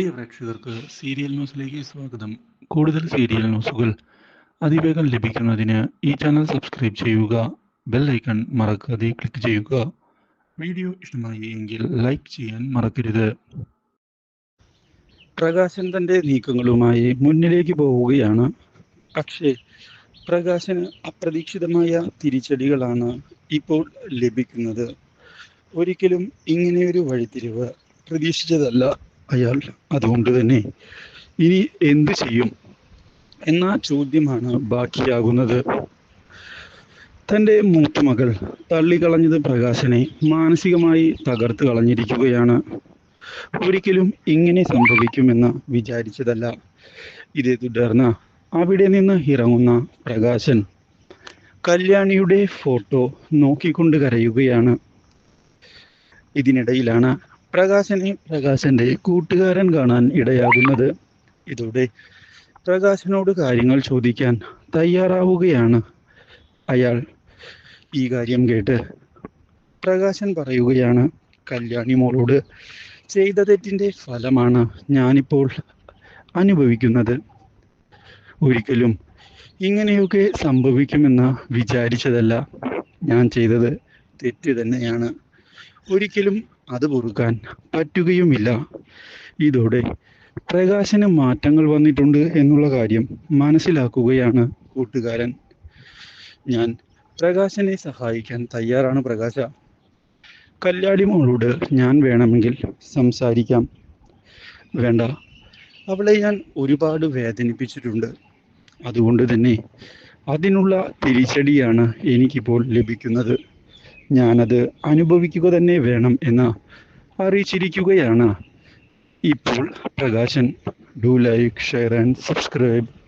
പ്രിയ പ്രേക്ഷകർക്ക് സീരിയൽ ന്യൂസിലേക്ക് സ്വാഗതം. കൂടുതൽ സീരിയൽ ന്യൂസുകൾ അതിവേഗം ലഭിക്കുന്നതിന് ഈ ചാനൽ സബ്സ്ക്രൈബ് ചെയ്യുക ബെൽ ഐക്കൺ മറക്കാതെ ക്ലിക്ക് ചെയ്യുക. വീഡിയോ ഇഷ്ടമായി എങ്കിൽ ലൈക്ക് ചെയ്യാൻ മറക്കരുത്. പ്രകാശൻ തന്റെ നീക്കങ്ങളുമായി മുന്നിലേക്ക് പോവുകയാണ്. പക്ഷേ പ്രകാശന് അപ്രതീക്ഷിതമായ തിരിച്ചടികളാണ് ഇപ്പോൾ ലഭിക്കുന്നത്. ഒരിക്കലും ഇങ്ങനെയൊരു വഴിത്തിരിവ് പ്രതീക്ഷിച്ചതല്ല. അയാൾ അതുകൊണ്ട് തന്നെ ഇനി എന്ത് ചെയ്യും എന്ന ചോദ്യമാണ് ബാക്കിയാകുന്നത്. തന്റെ മൂത്തുമകൾ തള്ളിക്കളഞ്ഞത് പ്രകാശനെ മാനസികമായി തകർത്ത് കളഞ്ഞിരിക്കുകയാണ്. ഒരിക്കലും ഇങ്ങനെ സംഭവിക്കുമെന്ന് വിചാരിച്ചതല്ല. ഇതേ തുടർന്ന് അവിടെ നിന്ന് ഇറങ്ങുന്ന പ്രകാശൻ കല്യാണിയുടെ ഫോട്ടോ നോക്കിക്കൊണ്ട് കരയുകയാണ്. ഇതിനിടയിലാണ് പ്രകാശനെ പ്രകാശന്റെ കൂട്ടുകാരൻ കാണാൻ ഇടയാകുന്നത് ഇതോടെ പ്രകാശനോട് കാര്യങ്ങൾ ചോദിക്കാൻ തയ്യാറാവുകയാണ്. അയാൾ ഈ കാര്യം കേട്ട് പ്രകാശൻ പറയുകയാണ് കല്യാണി മോളോട് ചെയ്ത തെറ്റിന്റെ ഫലമാണ് ഞാനിപ്പോൾ അനുഭവിക്കുന്നത്. ഒരിക്കലും ഇങ്ങനെയൊക്കെ സംഭവിക്കുമെന്ന് വിചാരിച്ചതല്ല ഞാൻ ചെയ്തത്. തെറ്റ് തന്നെയാണ്. ഒരിക്കലും അത് പൊറുക്കാൻ പറ്റുകയുമില്ല. ഇതോടെ പ്രകാശന് മാറ്റങ്ങൾ വന്നിട്ടുണ്ട് എന്നുള്ള കാര്യം മനസ്സിലാക്കുകയാണ് കൂട്ടുകാരൻ. ഞാൻ പ്രകാശനെ സഹായിക്കാൻ തയ്യാറാണ് പ്രകാശ. കല്യാണി മോളോട് ഞാൻ വേണമെങ്കിൽ സംസാരിക്കാം. വേണ്ട അവളെ ഞാൻ ഒരുപാട് വേദനിപ്പിച്ചിട്ടുണ്ട്. അതുകൊണ്ട് തന്നെ അതിനുള്ള തിരിച്ചടിയാണ് എനിക്കിപ്പോൾ ലഭിക്കുന്നത്. ഞാനത് അനുഭവിക്കുക തന്നെ വേണം എന്ന് അറിയിച്ചിരിക്കുകയാണ്. ഇപ്പോൾ Prakashan do like share and subscribe.